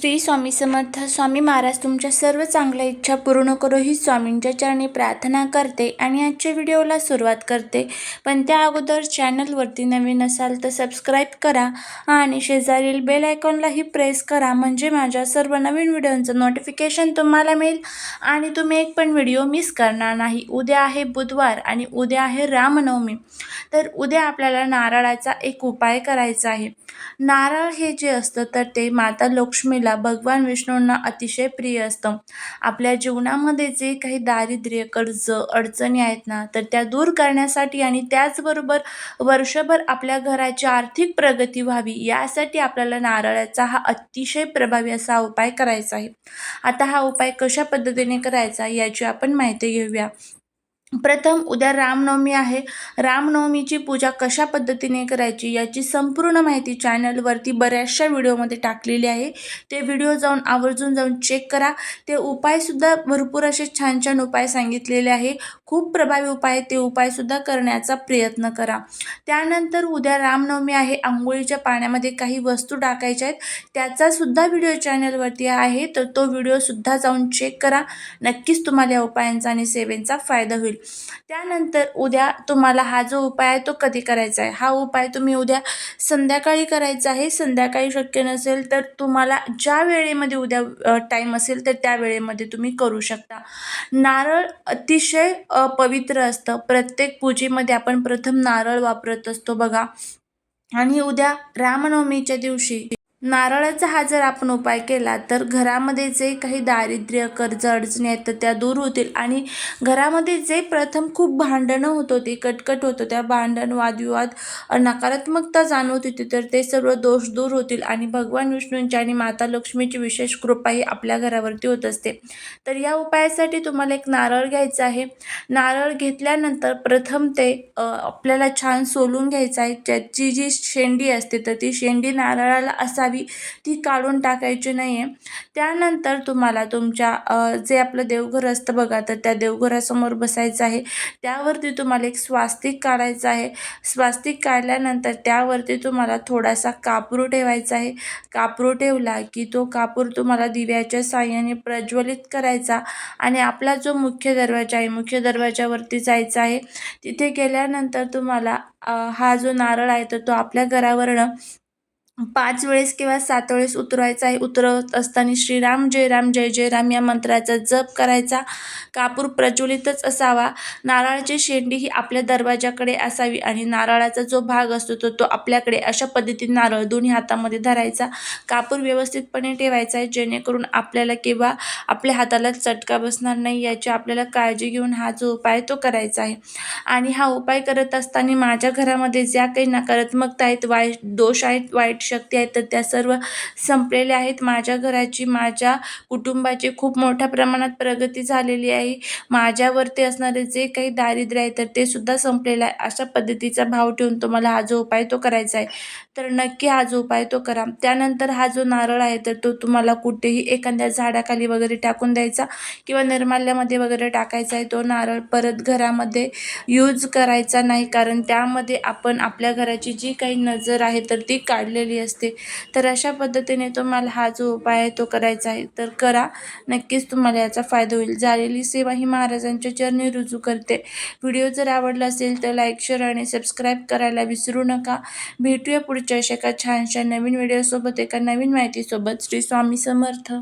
श्री स्वामी समर्थ स्वामी महाराज तुमच्या सर्व चांगल्या इच्छा पूर्ण करो. ही स्वामींच्या चरणी प्रार्थना करते आणि आजच्या व्हिडिओला सुरुवात करते. पण त्या अगोदर चॅनलवरती नवीन असाल तर सबस्क्राईब करा आणि शेजारील बेल आयकॉनलाही प्रेस करा. म्हणजे माझ्या सर्व नवीन व्हिडिओंचं नोटिफिकेशन तुम्हाला मिळेल आणि तुम्ही एक पण व्हिडिओ मिस करणार नाही. उद्या आहे बुधवार आणि उद्या आहे रामनवमी. तर उद्या आपल्याला नारळाचा एक उपाय करायचा आहे. नारळ हे जे असतं तर ते माता लक्ष्मीला भगवान विष्णूंना अतिशय प्रिय असतं. आपल्या जीवनामध्ये जे काही दारिद्र्य कर्ज अडचणी आहेत ना तर त्या दूर करण्यासाठी आणि त्याचबरोबर वर्षभर आपल्या घराची आर्थिक प्रगती व्हावी यासाठी आपल्याला नारळाचा हा अतिशय प्रभावी असा उपाय करायचा आहे. आता हा उपाय कशा पद्धतीने करायचा याची आपण माहिती घेऊया. प्रथम उद्या रामनवमी आहे. रामनवमीची पूजा कशा पद्धतीने करायची याची संपूर्ण माहिती चॅनलवरती बऱ्याचशा व्हिडिओमध्ये टाकलेली आहे. ते व्हिडिओ जाऊन आवर्जून जाऊन चेक करा. ते उपायसुद्धा भरपूर असे छान छान उपाय सांगितलेले आहे. खूप प्रभावी उपाय ते उपायसुद्धा करण्याचा प्रयत्न करा. त्यानंतर उद्या रामनवमी आहे. आंघोळीच्या पाण्यामध्ये काही वस्तू टाकायच्या आहेत. त्याचासुद्धा व्हिडिओ चॅनलवरती आहे. तर तो व्हिडिओसुद्धा जाऊन चेक करा. नक्कीच तुम्हाला या उपायांचा आणि सेवेंचा फायदा होईल. त्यानंतर उद्या तुम्हाला हा जो उपाय आहे तो कधी करायचा आहे? हा उपाय तुम्ही उद्या संध्याकाळी करायचा आहे. संध्याकाळी शक्य नसेल तर तुम्हाला ज्या वेळेमध्ये उद्या टाईम असेल तर त्या वेळेमध्ये तुम्ही करू शकता. नारळ अतिशय पवित्र असतं. प्रत्येक पूजेमध्ये आपण प्रथम नारळ वापरत असतो बघा. आणि उद्या रामनवमीच्या दिवशी नारळाचा हा जर आपण उपाय केला तर घरामध्ये जे काही दारिद्र्य कर्ज अडचणी आहेत तर त्या दूर होतील. आणि घरामध्ये जे प्रथम खूप भांडणं होत होती कटकट होत त्या भांडण वादविवाद नकारात्मकता जाणवत होती तर ते सर्व दोष दूर होतील. आणि भगवान विष्णूंची आणि माता लक्ष्मीची विशेष कृपा ही आपल्या घरावरती होत असते. तर या उपायासाठी तुम्हाला एक नारळ घ्यायचा आहे. नारळ घेतल्यानंतर प्रथम ते आपल्याला छान सोलून घ्यायचं आहे. त्याची जी शेंडी असते तर ती शेंडी नारळाला असा असावी ती काढून टाकायची नाही आहे त्यानंतर तुम्हाला तुमच्या जे आपलं देवघर असतं बघा तर त्या देवघरासमोर बसायचं आहे. त्यावरती तुम्हाला एक स्वास्तिक काढायचं आहे. स्वास्तिक काढल्यानंतर त्यावरती तुम्हाला थोडासा कापूर ठेवायचा आहे. कापूर ठेवला की तो कापूर तुम्हाला दिव्याच्या साह्याने प्रज्वलित करायचा आणि आपला जो मुख्य दरवाजा आहे मुख्य दरवाजावरती जायचं आहे. तिथे गेल्यानंतर तुम्हाला हा जो नारळ आहे तर तो आपल्या घरावरनं पाच वेळेस किंवा सात वेळेस उतरवायचा आहे. उतरवत असताना श्रीराम जय राम जय जय राम या मंत्राचा जप करायचा. कापूर प्रज्वलितच असावा. नारळाची शेंडी ही आपल्या दरवाजाकडे असावी आणि नारळाचा जो भाग असतो तो तो आपल्याकडे अशा पद्धतीने नारळ दोन्ही हातामध्ये धरायचा. कापूर व्यवस्थितपणे ठेवायचा आहे. जेणेकरून आपल्याला किंवा आपल्या हाताला चटका बसणार नाही याची आपल्याला काळजी घेऊन हा जो उपाय तो करायचा आहे. आणि हा उपाय करत असताना माझ्या घरामध्ये ज्या काही नकारात्मकता आहेत वाईट दोष आहेत वाईट शक्ती आहेत तर त्या सर्व संपलेल्या आहेत. माझ्या घराची माझ्या कुटुंबाची खूप मोठ्या प्रमाणात प्रगती झालेली आहे. माझ्यावरती असणारे जे काही दारिद्र्य आहे तर ते सुद्धा संपलेलं आहे. अशा पद्धतीचा भाव ठेवून तुम्हाला हा जो उपाय तो करायचा आहे तर नक्की हा जो उपाय तो करा. त्यानंतर हा जो नारळ आहे तर तो तुम्हाला कुठेही एखाद्या झाडाखाली वगैरे टाकून द्यायचा किंवा निर्माल्यामध्ये वगैरे टाकायचा आहे. तो नारळ परत घरामध्ये यूज करायचा नाही कारण त्यामध्ये आपण आपल्या घराची जी काही नजर आहे तर ती काढलेली असते. तर अशा पद्धतीने तुम्हाला हा जो उपाय आहे तो करायचा आहे. तर करा. नक्कीच तुम्हाला याचा फायदा होईल. झालेली सेवा ही महाराजांच्या चरणी रुजू करते. व्हिडिओ जर आवडला असेल तर लाईक शेअर आणि सबस्क्राईब करायला विसरू नका. भेटूया पुढच्या अशा एका छानशा नवीन व्हिडिओसोबत एका नवीन माहितीसोबत. श्री स्वामी समर्थ.